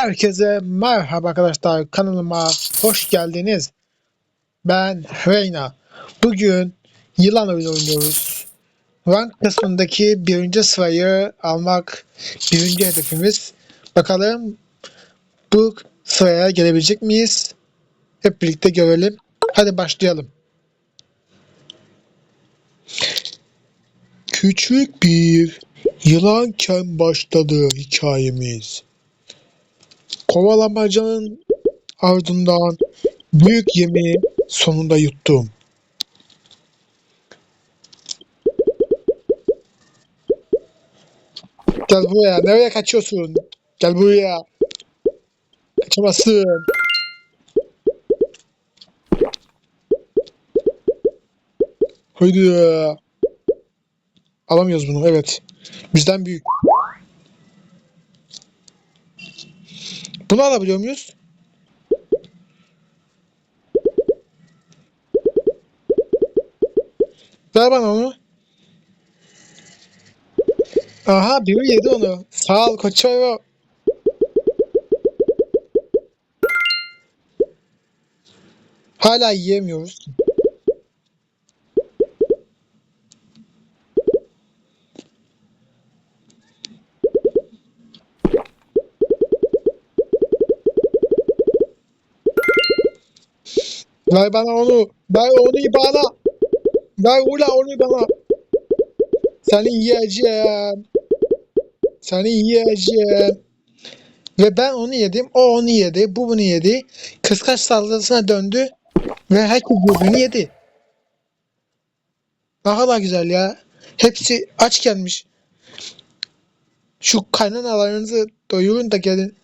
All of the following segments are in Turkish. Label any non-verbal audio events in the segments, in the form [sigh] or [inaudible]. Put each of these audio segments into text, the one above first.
Herkese merhaba arkadaşlar kanalıma hoş geldiniz. Ben Reyna. Bugün yılan oyunu oynuyoruz. Rank kısmındaki birinci sırayı almak birinci hedefimiz. Bakalım bu sıraya gelebilecek miyiz? Hep birlikte görelim. Hadi başlayalım. Küçük bir yılanken başladı hikayemiz. Kovalamacanın ardından büyük yemi sonunda yuttum. Gel buraya. Nereye kaçıyorsun? Gel buraya. Kaçamazsın. Haydi. Alamıyoruz bunu. Evet. Bizden büyük. Bunu alabiliyor muyuz? Ver bana onu. Aha biri yedi onu. Sağ ol koçero. Hala yiyemiyoruz. Ver bana onu. Ver onu bana. Ver ula onu bana. Seni yiyeceğim. Seni yiyeceğim. Ve ben onu yedim. O onu yedi. Bu bunu yedi. Kıskaç saldırısına döndü. Ve herkes birbirini yedi. Ne kadar güzel ya. Hepsi aç gelmiş. Şu kaynanalarınızı doyurun da gelin.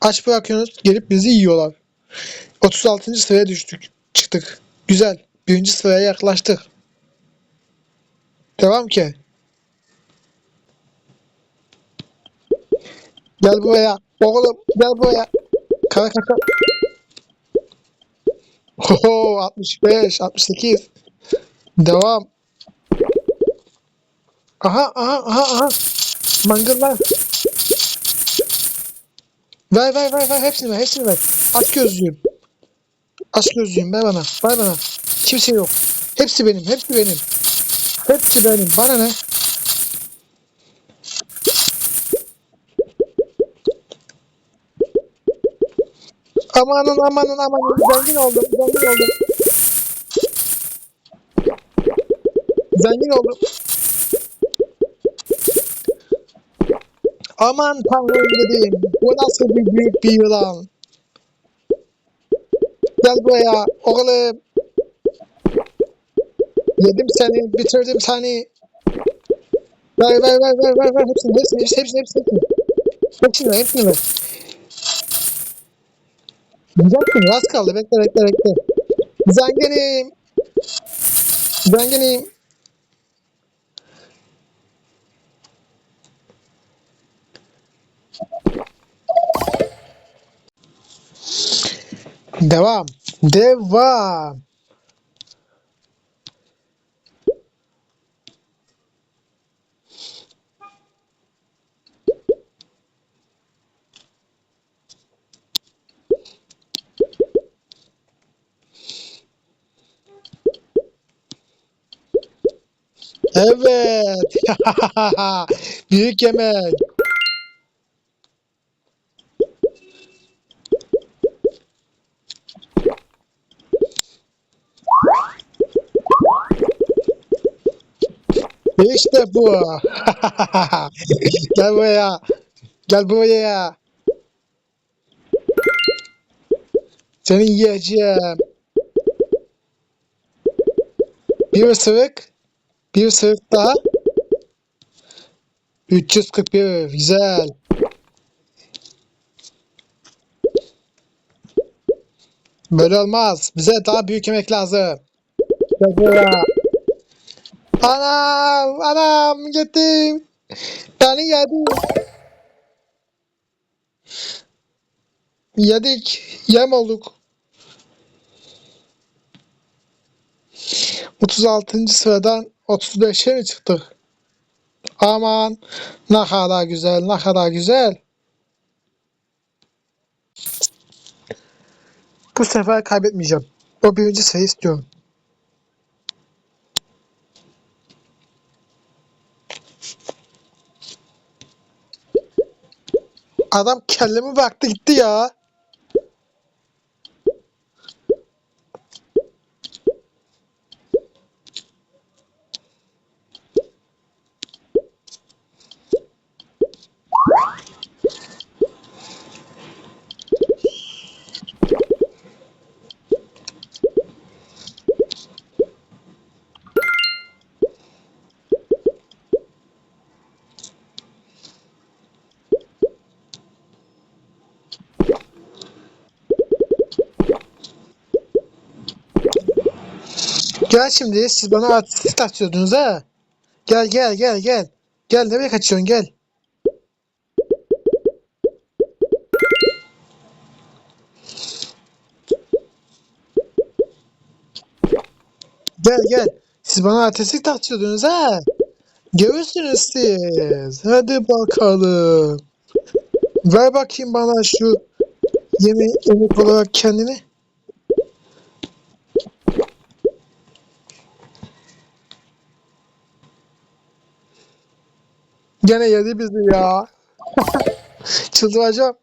Aç bırakıyorsunuz gelip bizi yiyorlar. 36. sıraya düştük. Çıktık. Güzel. Birinci sıraya yaklaştık. Devam ki. Gel buraya. Oğlum gel buraya. Kara kaka. Oho 65, 68. Devam. Aha aha aha aha. Mangırlar. Ver ver ver ver hepsini ver hepsini ver. Aç gözlüğüm. Aç gözlüğüm ver bana. Ver bana. Kimse yok. Hepsi benim. Hepsi benim. Hepsi benim. Bana ne? Amanın amanın amanın. Zengin oldum. Zengin oldum. Zengin oldum. Aman tanrım dedim. Bu nasıl bir büyük bir yılan. Gel buraya oğlum. Yedim seni, bitirdim seni. Ver ver ver ver ver ver hepsini hepsini hepsini hepsini hepsini. Hepsini ver hepsini ver. Güzelsin az kaldı bekle bekle bekle. Zenginim. Zenginim. Devam. Devam. Evet. [laughs] Büyük yemek. İşte bu. [laughs] Gel buraya. Gel buraya. Seni yiyeceğim. Bir ısırık. Bir ısırık daha. 341. Güzel. Böyle olmaz. Bize daha büyük yemek lazım. Gel buraya. Anam, anam gittim. Beni yedi. Yedik, yem olduk. 36. sıradan 35'e mi çıktık? Aman ne kadar güzel, ne kadar güzel. Bu sefer kaybetmeyeceğim. O birinci sayı istiyorum. Adam kellemi bıraktı gitti ya. Gel şimdi siz bana artistik atıyordunuz ha. Gel gel gel gel. Gel nereye kaçıyorsun gel. Gel gel. Siz bana artistik takıyordunuz ha. Görürsünüz siz. Hadi bakalım. Ver bakayım bana şu yeni emek olarak kendini. Gene yedi bizi ya. [laughs] Çıldıracağım.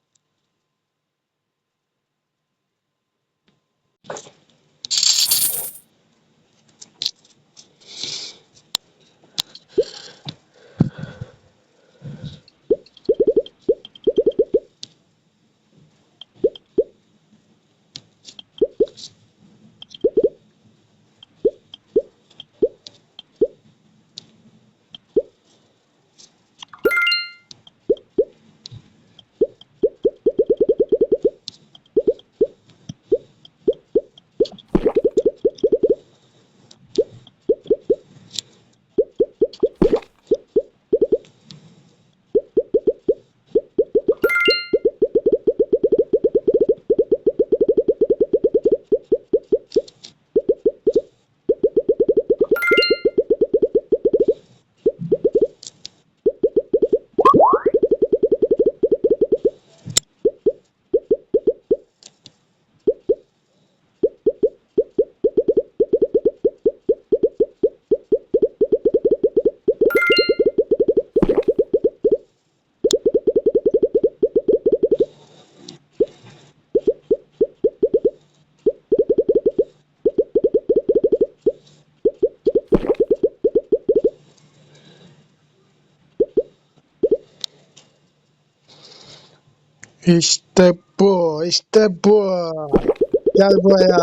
İşte bu, işte bu. Gel buraya.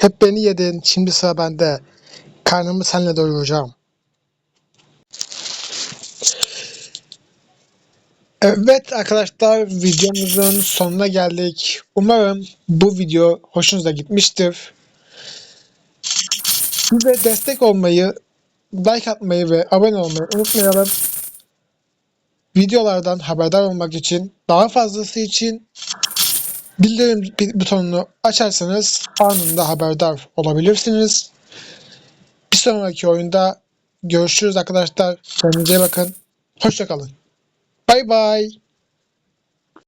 Hep beni yedin, şimdi sıra bende. Karnımı seninle doyuracağım. Evet arkadaşlar videomuzun sonuna geldik. Umarım bu video hoşunuza gitmiştir. Bize destek olmayı, like atmayı ve abone olmayı unutmayalım. Videolardan haberdar olmak için, daha fazlası için bildirim butonunu açarsanız anında haberdar olabilirsiniz. Bir sonraki oyunda görüşürüz arkadaşlar. Kendinize bakın. Hoşçakalın. Bay bay.